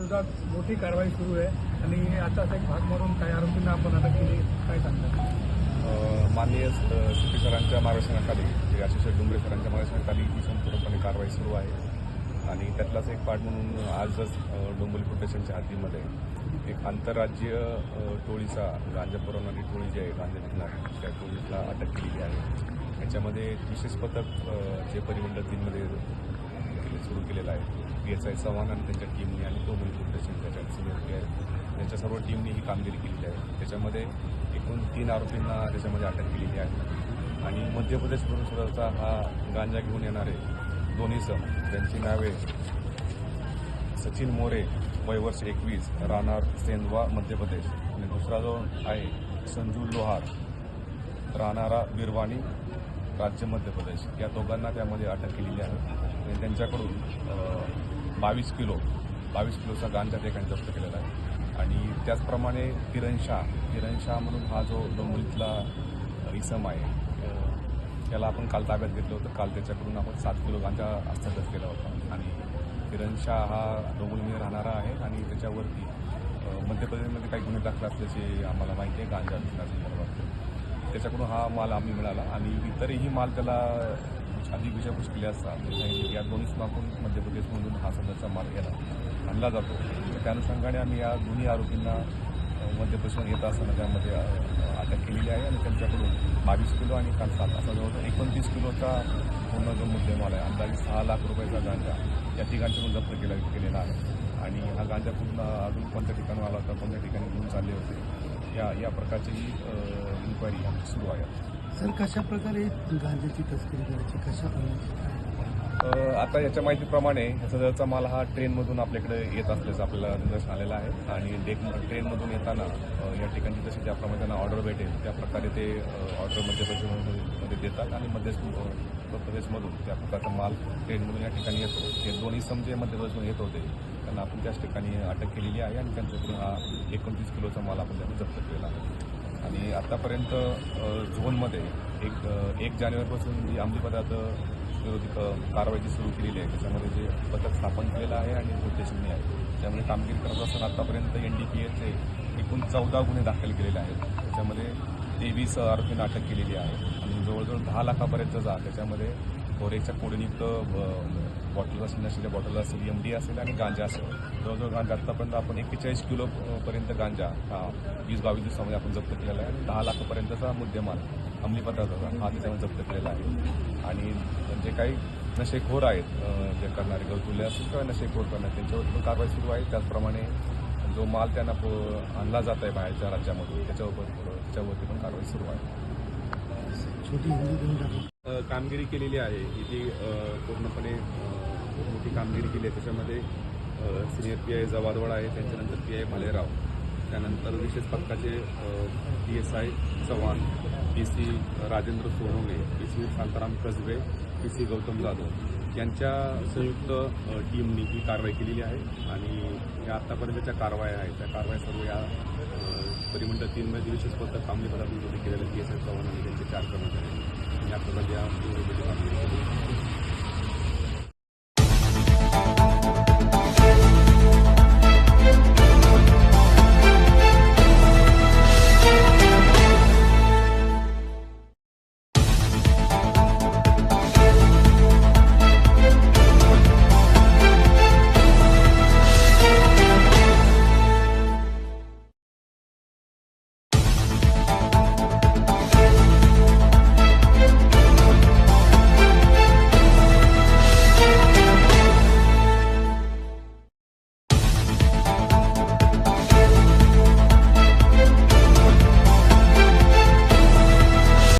विरोधात मोठी कारवाई सुरू आहे. आणि आताच एक भाग मारून काही आरोपींना आपण अटक केली. काय सांगतात माननीय सी सरांच्या मार्गदर्शनाखाली म्हणजे आशिष डुंबरे सरांच्या मार्गदर्शनाखाली ही संपूर्णपणे कारवाई सुरू आहे. आणि त्यातलाच एक पार्ट म्हणून आजच अ, डोंबिवली हद्दीमध्ये एक आंतरराज्य टोळीचा म्हणजे गांजा पुरवणारी टोळी जी आहे गांजा त्या टोळीला अटक केलेली आहे. याच्यामध्ये विशेष पथक जे परिमंडळ तीनमध्ये सुरू केलेलं आहे. पी एस आय चव्हाण आणि त्यांच्या टीमने आणि डोंबिवली पोलीस स्टेशन त्याच्या सिनियर पी आहे त्यांच्या सर्व टीमने ही कामगिरी केलेली आहे. त्याच्यामध्ये एकूण तीन आरोपींना त्याच्यामध्ये अटक केलेली आहे. आणि मध्य प्रदेश सुद्धा हा गांजा घेऊन येणारे दोन्ही सण त्यांची नावे सचिन मोरे वय वर्ष एकवीस राहणार सेंदवा मध्य प्रदेश आणि दुसरा जो आहे संजू लोहार राहणारा बिरवाणी राज्य मध्य प्रदेश या दोघांना त्यामध्ये अटक केलेली आहे. आणि त्यांच्याकडून बावीस किलो बावीस किलोचा गांजा त्या ठिकाणी जप्त केलेला आहे. आणि त्याचप्रमाणे किरण शाह. म्हणून हा जो डोंबिवलीतला इसम आहे त्याला आपण काल ताब्यात घेतलं होतं. काल त्याच्याकडून आपण सात किलो गांजा हस्तगत केला होता. आणि किरणशाह हा डोंबिवलीमध्ये राहणारा आहे आणि त्याच्यावरती मध्य प्रदेशमध्ये काही गुन्हे दाखल असल्याचे आम्हाला माहिती आहे. गांजा विकण्यासंदर्भात त्याच्याकडून हा माल आम्ही मिळाला आणि इतरही माल त्याला अधिक विषयपूस केली असता त्यांनी या दोन्ही स्माकून मध्य प्रदेशमधून हा सदरचा माल गेला आणला जातो. तर त्या अनुषंगाने आम्ही या दोन्ही आरोपींना मध्य प्रदेशहून येत असताना त्यामध्ये अटक केलेली आहे आणि त्यांच्याकडून बावीस किलो आणि काल सात असा जवळजवळ एकोणतीस किलोचा पूर्ण जो मुद्देमाल आहे अंदाजे सहा लाख रुपयाचा गांजा या ठिकाणच्याकडून जप्त केला केलेला आहे. आणि हा गांजा पूर्ण अजून कोणत्या ठिकाणी आला होता कोणत्या ठिकाणी घेऊन चालले होते या या प्रकारची इन्क्वायरी सुरू आहे. सर कशा प्रकारे गांजाची तस्करी करायची? कशा आता याच्या माहितीप्रमाणे ह्या जरचा माल हा ट्रेनमधून आपल्याकडे येत असल्याचं आपल्याला निदर्शन आलेलं आहे. आणि डेक ट्रेनमधून येताना या ठिकाणी जशी ज्याप्रमाणे त्यांना ऑर्डर भेटेल त्या प्रकारे ते ऑर्डर मध्य प्रदेशमध्ये देतात आणि मध्य उत्तर प्रदेशमधून त्या प्रकारचा माल ट्रेनमधून या ठिकाणी येतो. हे दोन्ही समजे मध्य प्रदेशमधून येत होते. त्यांना आपण त्याच ठिकाणी अटक केलेली आहे आणि त्यांच्याकडून हा एकोणतीस किलोचा माल आपण त्यांना जप्त केलेला आहे. आणि आतापर्यंत झोनमध्ये एक एक जानेवारीपासून जी अंमली पदार्थ विरोधी कारवाई जी सुरू केलेली आहे त्याच्यामध्ये जे पथक स्थापन केलेलं आहे आणि उद्देशनीय आहे त्यामध्ये कामगिरी करत असताना आतापर्यंत एन डी पी एचे एकूण चौदा गुन्हे दाखल केलेले आहेत. त्याच्यामध्ये तेवीस आरोपींना अटक केलेली आहे. आणि जवळजवळ दहा लाखापर्यंतचा त्याच्यामध्ये कोरेच्या कोडयुक्त बॉटल असेल नशेच्या बॉटल असेल एम डी असेल आणि गांजा असेल. जवळजवळ गांजा आतापर्यंत आपण एक्केचाळीस किलोपर्यंत गांजा हा वीस बावीस दिवसामध्ये आपण जप्त केलेला आहे. आणि दहा लाखापर्यंतचा मुद्देमाल अंमली पदार्थाचा हा त्याच्यामध्ये जप्त केलेला आहे. आणि जे काही नशेखोर आहेत जे करणारे गळतुले असतील किंवा नशेखोर करणारे त्यांच्यावर पण कारवाई सुरू आहे. त्याचप्रमाणे जो माल त्यांना प- आणला जात आहे बाहेरच्या राज्यामधून त्याच्यावर त्याच्यावरती पण कारवाई सुरू आहे. छोटी देऊन कामगिरी केलेली आहे. ही अ, पूर्णपणे खूप मोठी कामगिरी केली आहे. त्याच्यामध्ये सिनियर पी आय जवादवाड आहे त्यांच्यानंतर पी आय भालेराव त्यानंतर विशेष पथकाचे P S I Chavan P C Rajendra Sonawane P C Shantaram Kasbe P C Gautam Jadhav यांच्या संयुक्त टीमनी ही कारवाई केलेली आहे. आणि या आत्तापर्यंतच्या कारवाया आहेत त्या कारवाया सर्व या अ, परिमंडळ तीनमध्ये विशेष पथक अंमली पदार्थ केलेलं पी एस आय चव्हाण आणि त्यांचे चार कर्मचारी या प्रकारच्या कामगिरी केली